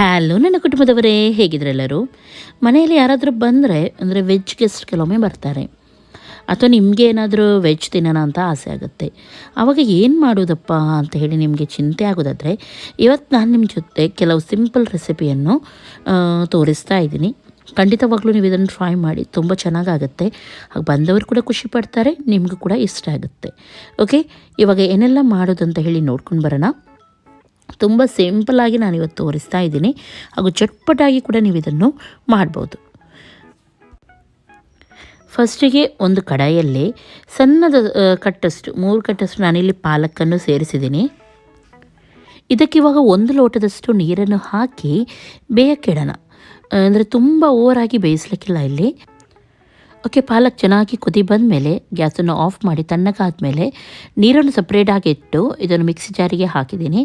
Hello ನನ್ನ ಕುಟುಂಬದವರೇ ಹೇಗಿದ್ರೆಲ್ಲರೂ ಮನೆಯಲ್ಲಿ ಯಾರಾದರೂ ಬಂದರೆ, ಅಂದರೆ ವೆಜ್ ಗೆಸ್ಟ್ ಕೆಲವೊಮ್ಮೆ ಬರ್ತಾರೆ. ಅಥವಾ ನಿಮಗೆ ಏನಾದರೂ ವೆಜ್ ತಿನ್ನೋಣ ಅಂತ ಆಸೆ ಆಗುತ್ತೆ. ಆವಾಗ ಏನು ಮಾಡೋದಪ್ಪ ಅಂತ ಹೇಳಿ ನಿಮಗೆ ಚಿಂತೆ ಆಗೋದಾದರೆ ಇವತ್ತು ನಾನು ನಿಮ್ಮ ಜೊತೆ ಕೆಲವು ಸಿಂಪಲ್ ರೆಸಿಪಿಯನ್ನು ತೋರಿಸ್ತಾ ಇದ್ದೀನಿ. ಖಂಡಿತವಾಗ್ಲೂ ನೀವು ಇದನ್ನು ಟ್ರೈ ಮಾಡಿ, ತುಂಬ ಚೆನ್ನಾಗಾಗುತ್ತೆ. ಹಾಗೆ ಬಂದವರು ಕೂಡ ಖುಷಿ ಪಡ್ತಾರೆ, ನಿಮಗೂ ಕೂಡ ಇಷ್ಟ ಆಗುತ್ತೆ. ಓಕೆ ಇವಾಗ ಏನೆಲ್ಲ ಮಾಡೋದು ಅಂತ ಹೇಳಿ ನೋಡ್ಕೊಂಡು ಬರೋಣ. ತುಂಬ ಸಿಂಪಲಾಗಿ ನಾನು ಇವತ್ತು ತೋರಿಸ್ತಾ ಇದ್ದೀನಿ. ಹಾಗೂ ಚಟ್ಪಟಾಗಿ ಕೂಡ ನೀವು ಇದನ್ನು ಮಾಡ್ಬೋದು. ಫಸ್ಟಿಗೆ ಒಂದು ಕಡಾಯಲ್ಲಿ ಸಣ್ಣದ ಕಟ್ಟಷ್ಟು, ಮೂರು ಕಟ್ಟಷ್ಟು ನಾನಿಲ್ಲಿ ಪಾಲಕನ್ನು ಸೇರಿಸಿದ್ದೀನಿ. ಇದಕ್ಕೆ ಇವಾಗ ಒಂದು ಲೋಟದಷ್ಟು ನೀರನ್ನು ಹಾಕಿ ಬೇಯಕ್ಕಿಡೋಣ ಅಂದರೆ ತುಂಬ ಓವರಾಗಿ ಬೇಯಿಸ್ಲಿಕ್ಕಿಲ್ಲ ಇಲ್ಲಿ. ಓಕೆ, ಪಾಲಕ್ ಚೆನ್ನಾಗಿ ಕುದಿ ಬಂದಮೇಲೆ ಗ್ಯಾಸನ್ನು ಆಫ್ ಮಾಡಿ ತಣ್ಣಗಾದ್ಮೇಲೆ ನೀರನ್ನು ಸಪ್ರೇಟಾಗಿ ಇಟ್ಟು ಇದನ್ನು ಮಿಕ್ಸಿ ಜಾರಿಗೆ ಹಾಕಿದ್ದೀನಿ.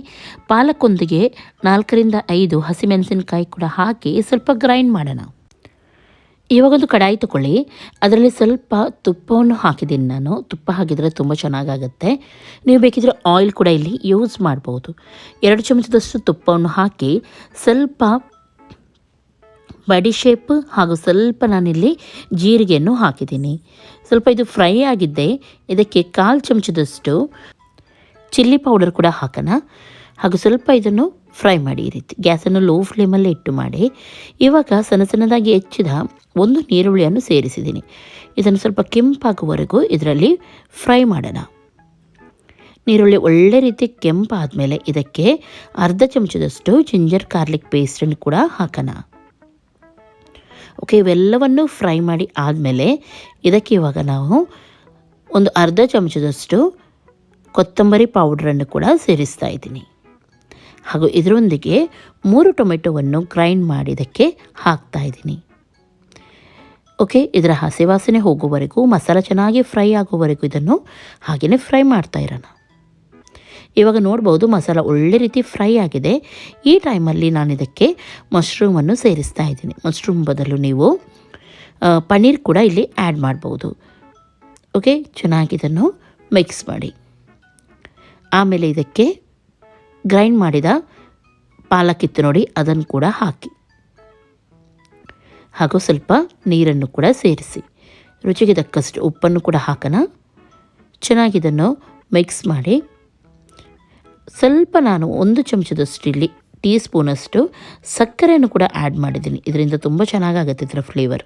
ಪಾಲಕ್ಕೊಂದಿಗೆ ನಾಲ್ಕರಿಂದ ಐದು ಹಸಿಮೆಣಸಿನಕಾಯಿ ಕೂಡ ಹಾಕಿ ಸ್ವಲ್ಪ ಗ್ರೈಂಡ್ ಮಾಡೋಣ. ಇವಾಗೊಂದು ಕಡಾಯಿ ತಗೊಳ್ಳಿ. ಅದರಲ್ಲಿ ಸ್ವಲ್ಪ ತುಪ್ಪವನ್ನು ಹಾಕಿದ್ದೀನಿ ನಾನು. ತುಪ್ಪ ಹಾಕಿದರೆ ತುಂಬ ಚೆನ್ನಾಗಾಗುತ್ತೆ. ನೀವು ಬೇಕಿದ್ರೆ ಆಯಿಲ್ ಕೂಡ ಇಲ್ಲಿ ಯೂಸ್ ಮಾಡ್ಬೋದು. ಎರಡು ಚಮಚದಷ್ಟು ತುಪ್ಪವನ್ನು ಹಾಕಿ ಸ್ವಲ್ಪ ಬಡಿ ಶೇಪ್ ಹಾಗೂ ಸ್ವಲ್ಪ ನಾನಿಲ್ಲಿ ಜೀರಿಗೆಯನ್ನು ಹಾಕಿದ್ದೀನಿ. ಸ್ವಲ್ಪ ಇದು ಫ್ರೈ ಆಗಿದ್ದೆ, ಇದಕ್ಕೆ ಕಾಲು ಚಮಚದಷ್ಟು ಚಿಲ್ಲಿ ಪೌಡರ್ ಕೂಡ ಹಾಕೋಣ. ಹಾಗೂ ಸ್ವಲ್ಪ ಇದನ್ನು ಫ್ರೈ ಮಾಡಿ ಈ ರೀತಿ. ಗ್ಯಾಸನ್ನು ಲೋ ಫ್ಲೇಮಲ್ಲೇ ಇಟ್ಟು ಮಾಡಿ. ಇವಾಗ ಸಣ್ಣ ಸಣ್ಣದಾಗಿ ಹೆಚ್ಚಿದ ಒಂದು ನೀರುಳ್ಳಿಯನ್ನು ಸೇರಿಸಿದ್ದೀನಿ. ಇದನ್ನು ಸ್ವಲ್ಪ ಕೆಂಪಾಗುವವರೆಗೂ ಇದರಲ್ಲಿ ಫ್ರೈ ಮಾಡೋಣ. ನೀರುಳ್ಳಿ ಒಳ್ಳೆ ರೀತಿ ಕೆಂಪಾದಮೇಲೆ ಇದಕ್ಕೆ ಅರ್ಧ ಚಮಚದಷ್ಟು ಜಿಂಜರ್ ಗಾರ್ಲಿಕ್ ಪೇಸ್ಟನ್ನು ಕೂಡ ಹಾಕೋಣ. ಓಕೆ ಇವೆಲ್ಲವನ್ನು ಫ್ರೈ ಮಾಡಿ ಆದಮೇಲೆ ಇದಕ್ಕೆ ಇವಾಗ ನಾವು ಒಂದು ಅರ್ಧ ಚಮಚದಷ್ಟು ಕೊತ್ತಂಬರಿ ಪೌಡ್ರನ್ನು ಕೂಡ ಸೇರಿಸ್ತಾ ಇದ್ದೀನಿ. ಹಾಗೂ ಇದರೊಂದಿಗೆ ಮೂರು ಟೊಮೆಟೊವನ್ನು ಗ್ರೈಂಡ್ ಮಾಡಿ ಇದಕ್ಕೆ ಹಾಕ್ತಾ ಇದ್ದೀನಿ. ಓಕೆ ಇದರ ಹಸಿ ವಾಸನೆ ಹೋಗುವವರೆಗೂ, ಮಸಾಲ ಚೆನ್ನಾಗಿ ಫ್ರೈ ಆಗುವವರೆಗೂ ಇದನ್ನು ಹಾಗೆಯೇ ಫ್ರೈ ಮಾಡ್ತಾ ಇರೋಣ. ಇವಾಗ ನೋಡ್ಬೋದು ಮಸಾಲ ಒಳ್ಳೆ ರೀತಿ ಫ್ರೈ ಆಗಿದೆ. ಈ ಟೈಮಲ್ಲಿ ನಾನು ಇದಕ್ಕೆ ಮಶ್ರೂಮನ್ನು ಸೇರಿಸ್ತಾ ಇದ್ದೀನಿ. ಮಶ್ರೂಮ್ ಬದಲು ನೀವು ಪನ್ನೀರ್ ಕೂಡ ಇಲ್ಲಿ ಆ್ಯಡ್ ಮಾಡ್ಬೋದು. ಓಕೆ ಚೆನ್ನಾಗಿ ಇದನ್ನು ಮಿಕ್ಸ್ ಮಾಡಿ. ಆಮೇಲೆ ಇದಕ್ಕೆ ಗ್ರೈಂಡ್ ಮಾಡಿದ ಪಾಲಕ್ಕಿತ್ತು ನೋಡಿ, ಅದನ್ನು ಕೂಡ ಹಾಕಿ. ಹಾಗೂ ಸ್ವಲ್ಪ ನೀರನ್ನು ಕೂಡ ಸೇರಿಸಿ. ರುಚಿಗೆ ತಕ್ಕಷ್ಟು ಉಪ್ಪನ್ನು ಕೂಡ ಹಾಕೋಣ. ಚೆನ್ನಾಗಿದನ್ನು ಮಿಕ್ಸ್ ಮಾಡಿ. ಸ್ವಲ್ಪ ನಾನು ಒಂದು ಚಮಚದಷ್ಟು ಇಲ್ಲಿ ಟೀ ಸ್ಪೂನಷ್ಟು ಸಕ್ಕರೆಯನ್ನು ಕೂಡ ಆ್ಯಡ್ ಮಾಡಿದ್ದೀನಿ. ಇದರಿಂದ ತುಂಬ ಚೆನ್ನಾಗಾಗುತ್ತೆ ಇದರ ಫ್ಲೇವರ್.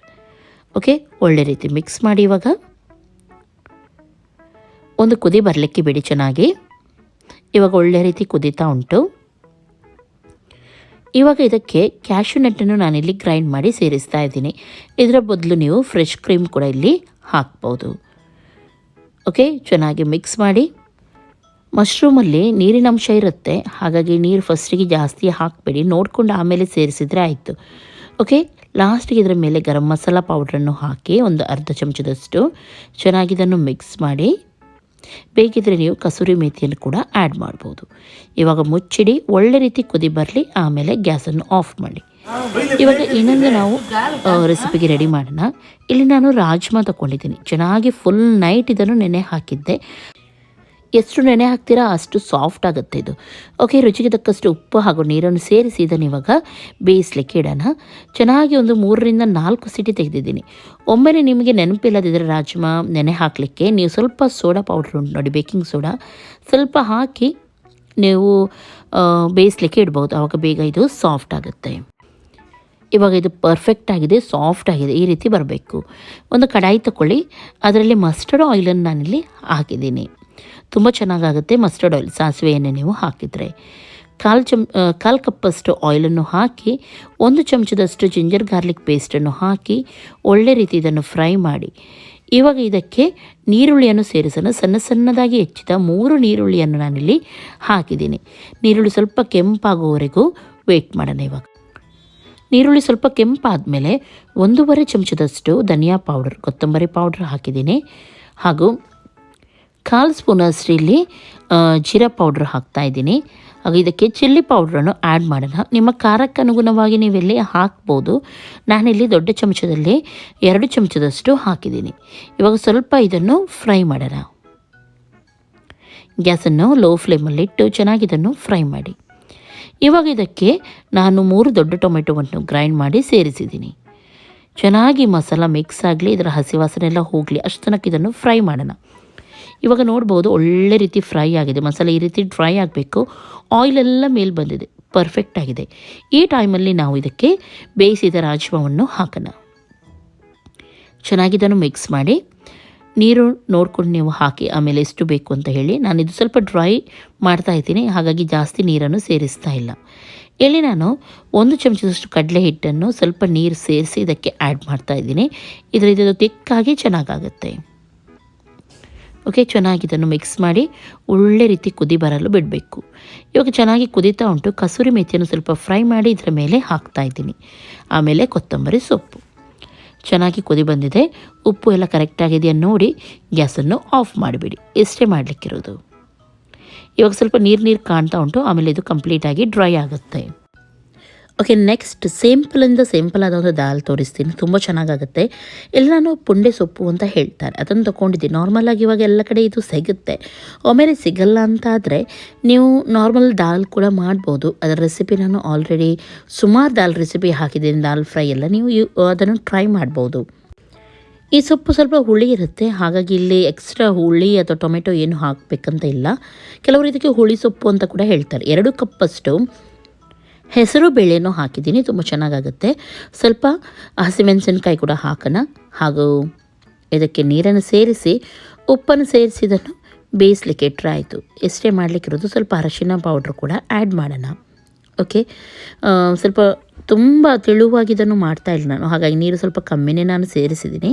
ಓಕೆ, ಒಳ್ಳೆ ರೀತಿ ಮಿಕ್ಸ್ ಮಾಡಿ ಇವಾಗ. ಒಂದು ಕುದಿ ಬರಲಿಕ್ಕೆ ಬಿಡಿ ಚೆನ್ನಾಗಿ. ಇವಾಗ ಒಳ್ಳೆ ರೀತಿ ಕುದೀತಾ ಉಂಟು. ಇವಾಗ ಇದಕ್ಕೆ ಕ್ಯಾಶ್ಯೂ ನಟ್ಟನ್ನು ನಾನಿಲ್ಲಿ ಗ್ರೈಂಡ್ ಮಾಡಿ ಸೇರಿಸ್ತಾ ಇದ್ದೀನಿ. ಇದರ ಬದಲು ನೀವು ಫ್ರೆಶ್ ಕ್ರೀಮ್ ಕೂಡ ಇಲ್ಲಿ ಹಾಕ್ಬೋದು. ಓಕೆ, ಚೆನ್ನಾಗಿ ಮಿಕ್ಸ್ ಮಾಡಿ. ಮಶ್ರೂಮಲ್ಲಿ ನೀರಿನ ಅಂಶ ಇರುತ್ತೆ. ಹಾಗಾಗಿ ನೀರು ಫಸ್ಟಿಗೆ ಜಾಸ್ತಿ ಹಾಕಬೇಡಿ. ನೋಡಿಕೊಂಡು ಆಮೇಲೆ ಸೇರಿಸಿದರೆ ಆಯಿತು. ಓಕೆ? ಲಾಸ್ಟಿಗೆ ಇದರ ಮೇಲೆ ಗರಂ ಮಸಾಲ ಪೌಡ್ರನ್ನು ಹಾಕಿ ಒಂದು ಅರ್ಧ ಚಮಚದಷ್ಟು ಚೆನ್ನಾಗಿ ಇದನ್ನು ಮಿಕ್ಸ್ ಮಾಡಿ. ಬೇಕಿದ್ರೆ ನೀವು ಕಸೂರಿ ಮೇಥಿಯನ್ನು ಕೂಡ ಆ್ಯಡ್ ಮಾಡ್ಬೋದು. ಇವಾಗ ಮುಚ್ಚಿಡಿ. ಒಳ್ಳೆ ರೀತಿ ಕುದಿ ಬರಲಿ. ಆಮೇಲೆ ಗ್ಯಾಸನ್ನು ಆಫ್ ಮಾಡಿ. ಇವಾಗ ಇನ್ನೊಂದು ನಾವು ರೆಸಿಪಿಗೆ ರೆಡಿ ಮಾಡೋಣ. ಇಲ್ಲಿ ನಾನು ರಾಜ್ಮಾ ತಗೊಂಡಿದ್ದೀನಿ. ಚೆನ್ನಾಗಿ ಫುಲ್ ನೈಟ್ ಇದನ್ನು ನೆನೆ ಹಾಕಿದ್ದೆ. ಎಷ್ಟು ನೆನೆ ಹಾಕ್ತೀರಾ, ಅಷ್ಟು ಸಾಫ್ಟ್ ಆಗುತ್ತೆ ಇದು. ಓಕೆ ರುಚಿಗೆ ತಕ್ಕಷ್ಟು ಉಪ್ಪು ಹಾಗೂ ನೀರನ್ನು ಸೇರಿಸಿ ಇದನ್ನು ಇವಾಗ ಬೇಯಿಸ್ಲಿಕ್ಕೆ ಇಡೋಣ. ಚೆನ್ನಾಗಿ ಒಂದು ಮೂರರಿಂದ ನಾಲ್ಕು ಸಿಟಿ ತೆಗೆದಿದ್ದೀನಿ. ಒಮ್ಮೆಲೆ ನಿಮಗೆ ನೆನಪಿಲ್ಲದಿದ್ದರೆ ರಾಜ್ಮಾ, ನೆನೆ ಹಾಕಲಿಕ್ಕೆ ನೀವು ಸ್ವಲ್ಪ ಸೋಡಾ ಪೌಡ್ರ್ ಉಂಟು ನೋಡಿ ಬೇಕಿಂಗ್ ಸೋಡಾ ಸ್ವಲ್ಪ ಹಾಕಿ ನೀವು ಬೇಯಿಸ್ಲಿಕ್ಕೆ ಇಡ್ಬೋದು. ಆವಾಗ ಬೇಗ ಇದು ಸಾಫ್ಟ್ ಆಗುತ್ತೆ. ಇವಾಗ ಇದು ಪರ್ಫೆಕ್ಟ್ ಆಗಿದೆ ಸಾಫ್ಟ್ ಆಗಿದೆ, ಈ ರೀತಿ ಬರಬೇಕು. ಒಂದು ಕಡಾಯಿ ತಗೊಳ್ಳಿ ಅದರಲ್ಲಿ ಮಸ್ಟರ್ಡ್ ಆಯಿಲನ್ನು ನಾನಿಲ್ಲಿ ಹಾಕಿದ್ದೀನಿ. ತುಂಬ ಚೆನ್ನಾಗಾಗುತ್ತೆ ಮಸ್ಟರ್ಡ್ ಆಯಿಲ್ ಸಾಸಿವೆಯನ್ನು ನೀವು ಹಾಕಿದರೆ. ಕಾಲು ಚಮ್ ಕಾಲು ಕಪ್ಪಷ್ಟು ಆಯಿಲನ್ನು ಹಾಕಿ, ಒಂದು ಚಮಚದಷ್ಟು ಜಿಂಜರ್ ಗಾರ್ಲಿಕ್ ಪೇಸ್ಟನ್ನು ಹಾಕಿ, ಒಳ್ಳೆ ರೀತಿ ಇದನ್ನು ಫ್ರೈ ಮಾಡಿ. ಇವಾಗ ಇದಕ್ಕೆ ನೀರುಳ್ಳಿಯನ್ನು ಸೇರಿಸಲು ಸಣ್ಣ ಸಣ್ಣದಾಗಿ ಹೆಚ್ಚಿದ ಮೂರು ನೀರುಳ್ಳಿಯನ್ನು ನಾನಿಲ್ಲಿ ಹಾಕಿದ್ದೀನಿ. ನೀರುಳ್ಳಿ ಸ್ವಲ್ಪ ಕೆಂಪಾಗುವವರೆಗೂ ವೆಯ್ಟ್ ಮಾಡೋಣ ಇವಾಗ. ನೀರುಳ್ಳಿ ಸ್ವಲ್ಪ ಕೆಂಪಾದ ಮೇಲೆ ಒಂದೂವರೆ ಚಮಚದಷ್ಟು ಧನಿಯಾ ಪೌಡರ್, ಕೊತ್ತಂಬರಿ ಪೌಡರ್ ಹಾಕಿದ್ದೀನಿ. ಹಾಗೂ ಕಾಲು ಸ್ಪೂನ್ ಜೀರಾ ಪೌಡ್ರ್ ಹಾಕ್ತಾ ಇದ್ದೀನಿ. ಹಾಗೆ ಇದಕ್ಕೆ ಚಿಲ್ಲಿ ಪೌಡ್ರನ್ನು ಆ್ಯಡ್ ಮಾಡೋಣ. ನಿಮ್ಮ ಖಾರಕ್ಕೆ ಅನುಗುಣವಾಗಿ ನೀವೆಲ್ಲಿ ಹಾಕ್ಬೋದು. ನಾನಿಲ್ಲಿ ದೊಡ್ಡ ಚಮಚದಲ್ಲಿ ಎರಡು ಚಮಚದಷ್ಟು ಹಾಕಿದ್ದೀನಿ. ಇವಾಗ ಸ್ವಲ್ಪ ಇದನ್ನು ಫ್ರೈ ಮಾಡೋಣ. ಗ್ಯಾಸನ್ನು ಲೋ ಫ್ಲೇಮಲ್ಲಿಟ್ಟು ಚೆನ್ನಾಗಿ ಇದನ್ನು ಫ್ರೈ ಮಾಡಿ. ಇವಾಗ ಇದಕ್ಕೆ ನಾನು ಮೂರು ದೊಡ್ಡ ಟೊಮೆಟೊವನ್ನು ಗ್ರೈಂಡ್ ಮಾಡಿ ಸೇರಿಸಿದ್ದೀನಿ. ಚೆನ್ನಾಗಿ ಮಸಾಲ ಮಿಕ್ಸ್ ಆಗಲಿ, ಇದರ ಹಸಿ ವಾಸನೆ ಎಲ್ಲ ಹೋಗಲಿ, ಅಷ್ಟು ತನಕ ಇದನ್ನು ಫ್ರೈ ಮಾಡೋಣ. ಇವಾಗ ನೋಡ್ಬೋದು ಒಳ್ಳೆ ರೀತಿ ಫ್ರೈ ಆಗಿದೆ. ಮಸಾಲೆ ಈ ರೀತಿ ಡ್ರೈ ಆಗಬೇಕು. ಆಯಿಲೆಲ್ಲ ಮೇಲೆ ಬಂದಿದೆ. ಪರ್ಫೆಕ್ಟ್ ಆಗಿದೆ. ಈ ಟೈಮಲ್ಲಿ ನಾವು ಇದಕ್ಕೆ ಬೇಯಿಸಿದ ರಾಜ್ಮವನ್ನು ಹಾಕೋಣ. ಚೆನ್ನಾಗಿ ಇದನ್ನು ಮಿಕ್ಸ್ ಮಾಡಿ. ನೀರು ನೋಡ್ಕೊಂಡು ನೀವು ಹಾಕಿ, ಆಮೇಲೆ ಎಷ್ಟು ಬೇಕು ಅಂತ ಹೇಳಿ. ನಾನು ಇದು ಸ್ವಲ್ಪ ಡ್ರೈ ಮಾಡ್ತಾ ಇದ್ದೀನಿ. ಹಾಗಾಗಿ ಜಾಸ್ತಿ ನೀರನ್ನು ಸೇರಿಸ್ತಾ ಇಲ್ಲ. ಇಲ್ಲಿ ನಾನು ಒಂದು ಚಮಚದಷ್ಟು ಕಡಲೆ ಹಿಟ್ಟನ್ನು ಸ್ವಲ್ಪ ನೀರು ಸೇರಿಸಿ ಇದಕ್ಕೆ ಆ್ಯಡ್ ಮಾಡ್ತಾ ಇದ್ದೀನಿ. ಇದರಿಂದ ತಿಕ್ಕಾಗಿ ಚೆನ್ನಾಗಾಗುತ್ತೆ. ಓಕೆ ಚೆನ್ನಾಗಿ ಇದನ್ನು ಮಿಕ್ಸ್ ಮಾಡಿ ಒಳ್ಳೆ ರೀತಿ ಕುದಿ ಬರಲು ಬಿಡಬೇಕು. ಇವಾಗ ಚೆನ್ನಾಗಿ ಕುದೀತಾ ಉಂಟು. ಕಸೂರಿ ಮೆಥಿಯನ್ನು ಸ್ವಲ್ಪ ಫ್ರೈ ಮಾಡಿ ಇದರ ಮೇಲೆ ಹಾಕ್ತಾ ಇದ್ದೀನಿ. ಆಮೇಲೆ ಕೊತ್ತಂಬರಿ ಸೊಪ್ಪು. ಚೆನ್ನಾಗಿ ಕುದಿ ಬಂದಿದೆ. ಉಪ್ಪು ಎಲ್ಲ ಕರೆಕ್ಟಾಗಿದೆಯಾ ನೋಡಿ ಗ್ಯಾಸನ್ನು ಆಫ್ ಮಾಡಿಬಿಡಿ. ಇಷ್ಟೇ ಮಾಡಲಿಕ್ಕಿರೋದು. ಇವಾಗ ಸ್ವಲ್ಪ ನೀರು ನೀರು ಕಾಣ್ತಾ ಉಂಟು. ಆಮೇಲೆ ಇದು ಕಂಪ್ಲೀಟಾಗಿ ಡ್ರೈ ಆಗುತ್ತೆ. ಓಕೆ ನೆಕ್ಸ್ಟ್ ಸಿಂಪಲಿಂದ ಸಿಂಪಲ್ ಆದ ಒಂದು ದಾಲ್ ತೋರಿಸ್ತೀನಿ. ತುಂಬ ಚೆನ್ನಾಗಾಗುತ್ತೆ. ಎಲ್ಲನೂ ಪುಂಡೆ ಸೊಪ್ಪು ಅಂತ ಹೇಳ್ತಾರೆ. ಅದನ್ನು ತೊಗೊಂಡಿದ್ದೀನಿ. ನಾರ್ಮಲಾಗಿ ಇವಾಗ ಎಲ್ಲ ಕಡೆ ಇದು ಸಿಗುತ್ತೆ. ಒಮ್ಮೆಲೆ ಸಿಗಲ್ಲ ಅಂತ ಆದರೆ ನೀವು ನಾರ್ಮಲ್ ದಾಲ್ ಕೂಡ ಮಾಡ್ಬೋದು. ಅದರ ರೆಸಿಪಿ ನಾನು ಆಲ್ರೆಡಿ ಸುಮಾರು ದಾಲ್ ರೆಸಿಪಿ ಹಾಕಿದ್ದೀನಿ. ದಾಲ್ ಫ್ರೈ ಎಲ್ಲ ನೀವು ಅದನ್ನು ಟ್ರೈ ಮಾಡ್ಬೋದು. ಈ ಸೊಪ್ಪು ಸ್ವಲ್ಪ ಹುಳಿ ಇರುತ್ತೆ. ಹಾಗಾಗಿ ಇಲ್ಲಿ ಎಕ್ಸ್ಟ್ರಾ ಹುಳಿ ಅಥವಾ ಟೊಮೆಟೊ ಏನು ಹಾಕಬೇಕಂತ ಇಲ್ಲ. ಕೆಲವರು ಇದಕ್ಕೆ ಹುಳಿ ಸೊಪ್ಪು ಅಂತ ಕೂಡ ಹೇಳ್ತಾರೆ. ಎರಡು ಕಪ್ಪಷ್ಟು ಹೆಸರು ಬೇಳೆನೂ ಹಾಕಿದ್ದೀನಿ, ತುಂಬ ಚೆನ್ನಾಗಾಗುತ್ತೆ. ಸ್ವಲ್ಪ ಹಸಿಮೆಣಸಿನ್ಕಾಯಿ ಕೂಡ ಹಾಕೋಣ. ಹಾಗೂ ಇದಕ್ಕೆ ನೀರನ್ನು ಸೇರಿಸಿ, ಉಪ್ಪನ್ನು ಸೇರಿಸಿದನ್ನು ಬೇಯಿಸ್ಲಿಕ್ಕೆ ಇಟ್ಟರೆ ಆಯಿತು. ಎಷ್ಟೇ ಮಾಡಲಿಕ್ಕಿರೋದು ಸ್ವಲ್ಪ ಅರಶಿನ ಪೌಡ್ರ್ ಕೂಡ ಆ್ಯಡ್ ಮಾಡೋಣ. ಓಕೆ ಸ್ವಲ್ಪ ತುಂಬ ತೆಳುವಾಗಿ ಮಾಡ್ತಾ ಇಲ್ಲ ನಾನು. ಹಾಗಾಗಿ ನೀರು ಸ್ವಲ್ಪ ಕಮ್ಮಿನೇ ನಾನು ಸೇರಿಸಿದ್ದೀನಿ.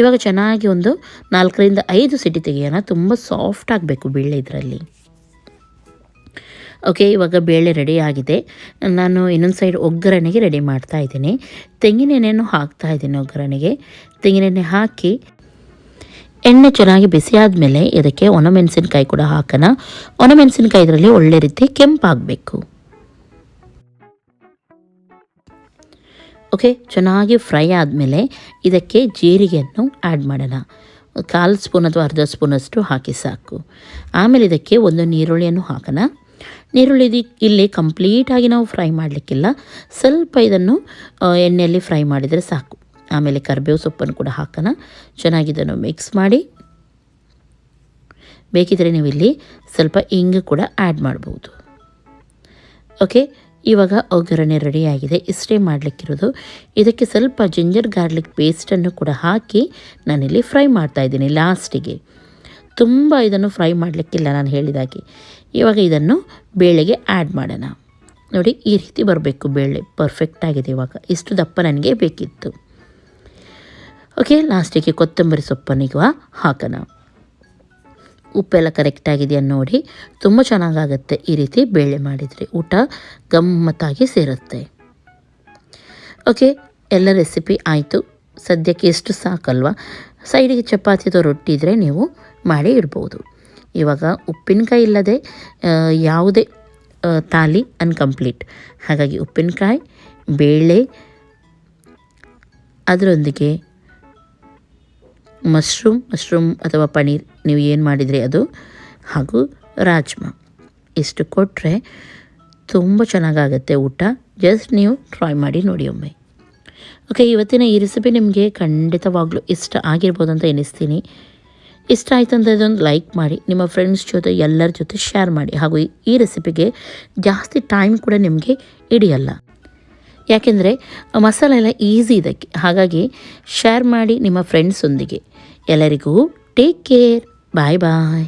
ಇವಾಗ ಚೆನ್ನಾಗಿ ಒಂದು ನಾಲ್ಕರಿಂದ ಐದು ಸಿಟಿ ತೆಗೆಯೋಣ. ತುಂಬ ಸಾಫ್ಟ್ ಆಗಬೇಕು ಬೇಳೆ ಇದರಲ್ಲಿ. ಓಕೆ ಇವಾಗ ಬೇಳೆ ರೆಡಿ ಆಗಿದೆ. ನಾನು ಇನ್ನೊಂದು ಸೈಡ್ ಒಗ್ಗರಣೆಗೆ ರೆಡಿ ಮಾಡ್ತಾ ಇದ್ದೀನಿ. ತೆಂಗಿನೆಣ್ಣೆಯನ್ನು ಹಾಕ್ತಾ ಇದ್ದೀನಿ ಒಗ್ಗರಣೆಗೆ. ತೆಂಗಿನೆಣ್ಣೆ ಹಾಕಿ ಎಣ್ಣೆ ಚೆನ್ನಾಗಿ ಬಿಸಿ ಆದಮೇಲೆ ಇದಕ್ಕೆ ಒಣಮೆಣಸಿನ್ಕಾಯಿ ಕೂಡ ಹಾಕೋಣ. ಒಣಮೆಣಸಿನ್ಕಾಯಿ ಇದರಲ್ಲಿ ಒಳ್ಳೆ ರೀತಿ ಕೆಂಪಾಗಬೇಕು. ಓಕೆ ಚೆನ್ನಾಗಿ ಫ್ರೈ ಆದಮೇಲೆ ಇದಕ್ಕೆ ಜೀರಿಗೆಯನ್ನು ಆ್ಯಡ್ ಮಾಡೋಣ. ಕಾಲು ಸ್ಪೂನ್ ಅಥವಾ ಅರ್ಧ ಸ್ಪೂನಷ್ಟು ಹಾಕಿ ಸಾಕು. ಆಮೇಲೆ ಇದಕ್ಕೆ ಒಂದು ನೀರುಳ್ಳಿಯನ್ನು ಹಾಕೋಣ. ನೀರುಳ್ಳಿ ಇಲ್ಲಿ ಕಂಪ್ಲೀಟಾಗಿ ನಾವು ಫ್ರೈ ಮಾಡಲಿಕ್ಕಿಲ್ಲ. ಸ್ವಲ್ಪ ಇದನ್ನು ಎಣ್ಣೆಯಲ್ಲಿ ಫ್ರೈ ಮಾಡಿದರೆ ಸಾಕು. ಆಮೇಲೆ ಕರಿಬೇವು ಸೊಪ್ಪನ್ನು ಕೂಡ ಹಾಕೋಣ. ಚೆನ್ನಾಗಿ ಇದನ್ನು ಮಿಕ್ಸ್ ಮಾಡಿ. ಬೇಕಿದ್ರೆ ನೀವು ಇಲ್ಲಿ ಸ್ವಲ್ಪ ಇಂಗು ಕೂಡ ಆ್ಯಡ್ ಮಾಡ್ಬೋದು. ಓಕೆ ಇವಾಗ ಒಗ್ಗರಣೆ ರೆಡಿಯಾಗಿದೆ ಇಷ್ಟೇ ಮಾಡಲಿಕ್ಕಿರೋದು. ಇದಕ್ಕೆ ಸ್ವಲ್ಪ ಜಿಂಜರ್ ಗಾರ್ಲಿಕ್ ಪೇಸ್ಟನ್ನು ಕೂಡ ಹಾಕಿ ನಾನಿಲ್ಲಿ ಫ್ರೈ ಮಾಡ್ತಾ ಇದ್ದೀನಿ ಲಾಸ್ಟಿಗೆ ತುಂಬ ಇದನ್ನು ಫ್ರೈ ಮಾಡಲಿಕ್ಕಿಲ್ಲ ನಾನು ಹೇಳಿದಾಗೆ. ಇವಾಗ ಇದನ್ನು ಬೇಳೆಗೆ ಆ್ಯಡ್ ಮಾಡೋಣ. ನೋಡಿ, ಈ ರೀತಿ ಬರಬೇಕು ಬೇಳೆ. ಪರ್ಫೆಕ್ಟ್ ಆಗಿದೆ ಇವಾಗ. ಇಷ್ಟು ದಪ್ಪ ನನಗೆ ಬೇಕಿತ್ತು. ಓಕೆ ಲಾಸ್ಟಿಗೆ ಕೊತ್ತಂಬರಿ ಸೊಪ್ಪನ್ನು ಈಗ ಹಾಕೋಣ. ಉಪ್ಪೆಲ್ಲ ಕರೆಕ್ಟಾಗಿದೆಯಾ ನೋಡಿ. ತುಂಬ ಚೆನ್ನಾಗಾಗುತ್ತೆ ಈ ರೀತಿ ಬೇಳೆ ಮಾಡಿದರೆ. ಊಟ ಗಮ್ಮತ್ತಾಗಿ ಸೇರುತ್ತೆ. ಓಕೆ ಎಲ್ಲ ರೆಸಿಪಿ ಆಯಿತು. ಸದ್ಯಕ್ಕೆ ಎಷ್ಟು ಸಾಕಲ್ವ? ಸೈಡಿಗೆ ಚಪಾತಿ ಅಥವಾ ರೊಟ್ಟಿ ಇದ್ದರೆ ನೀವು ಮಾಡಿ ಇಡ್ಬೋದು. ಇವಾಗ ಉಪ್ಪಿನಕಾಯಿ ಇಲ್ಲದೆ ಯಾವುದೇ ತಾಲಿ ಅನ್ಕಂಪ್ಲೀಟ್. ಹಾಗಾಗಿ ಉಪ್ಪಿನಕಾಯಿ, ಬೇಳೆ, ಅದರೊಂದಿಗೆ ಮಶ್ರೂಮ್ ಮಶ್ರೂಮ್ ಅಥವಾ ಪನೀರ್ ನೀವು ಏನು ಮಾಡಿದರೆ ಅದು, ಹಾಗೂ ರಾಜ್ಮಾ. ಇಷ್ಟು ಕೊಟ್ಟರೆ ತುಂಬ ಚೆನ್ನಾಗಾಗತ್ತೆ ಊಟ. ಜಸ್ಟ್ ನೀವು ಟ್ರೈ ಮಾಡಿ ನೋಡಿ ಒಮ್ಮೆ. ಓಕೆ ಇವತ್ತಿನ ಈ ರೆಸಿಪಿ ನಿಮಗೆ ಖಂಡಿತವಾಗ್ಲೂ ಇಷ್ಟ ಆಗಿರ್ಬೋದು ಅಂತ ಎನಿಸ್ತೀನಿ ಇಷ್ಟ ಆಯ್ತು ಅಂದರೆ ಇದೊಂದು ಲೈಕ್ ಮಾಡಿ, ನಿಮ್ಮ ಫ್ರೆಂಡ್ಸ್ ಜೊತೆ, ಎಲ್ಲರ ಜೊತೆ ಶೇರ್ ಮಾಡಿ. ಹಾಗೂ ಈ- ರೆಸಿಪಿಗೆ ಜಾಸ್ತಿ ಟೈಮ್ ಕೂಡ ನಿಮಗೆ ಹಿಡಿಯಲ್ಲ. ಯಾಕೆಂದರೆ ಮಸಾಲೆ ಎಲ್ಲ ಈಸಿ ಇದಕ್ಕೆ. ಹಾಗಾಗಿ ಶೇರ್ ಮಾಡಿ ನಿಮ್ಮ ಫ್ರೆಂಡ್ಸೊಂದಿಗೆ ಎಲ್ಲರಿಗೂ ಟೇಕ್ ಕೇರ್ ಬಾಯ್ ಬಾಯ್